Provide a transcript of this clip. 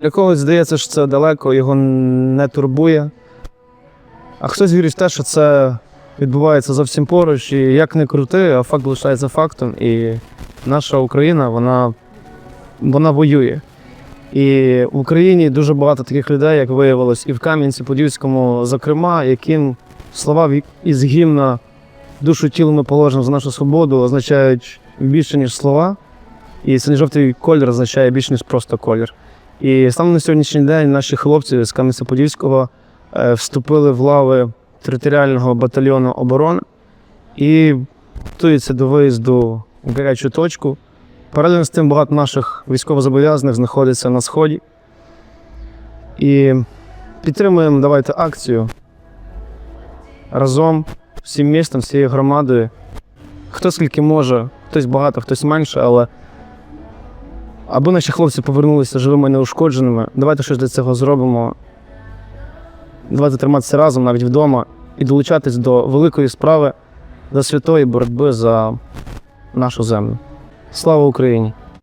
Для когось здається, що це далеко, його не турбує. А хтось вірить в те, що це відбувається зовсім поруч, і як не крути, а факт лишається фактом. І наша Україна, вона, вона воює. І в Україні дуже багато таких людей, як виявилось, і в Кам'янці-Подільському, зокрема, яким слова із гімна душу тіло ми положимо за нашу свободу означають більше, ніж слова. І синьо-жовтий колір означає більше, ніж просто колір. І саме на сьогоднішній день наші хлопці з Кам'янця-Подільського е, вступили в лави територіального батальйону оборони і готуються до виїзду в гарячу точку. Паралельно з тим багато наших військовозобов'язаних знаходиться на сході. І підтримуємо давайте акцію разом, всім містом, всією громадою. Хто скільки може, хтось багато, хтось менше, але аби наші хлопці повернулися живими і неушкодженими, давайте щось для цього зробимо. Давайте триматися разом навіть вдома і долучатись до великої справи, до святої боротьби за нашу землю. Слава Україні!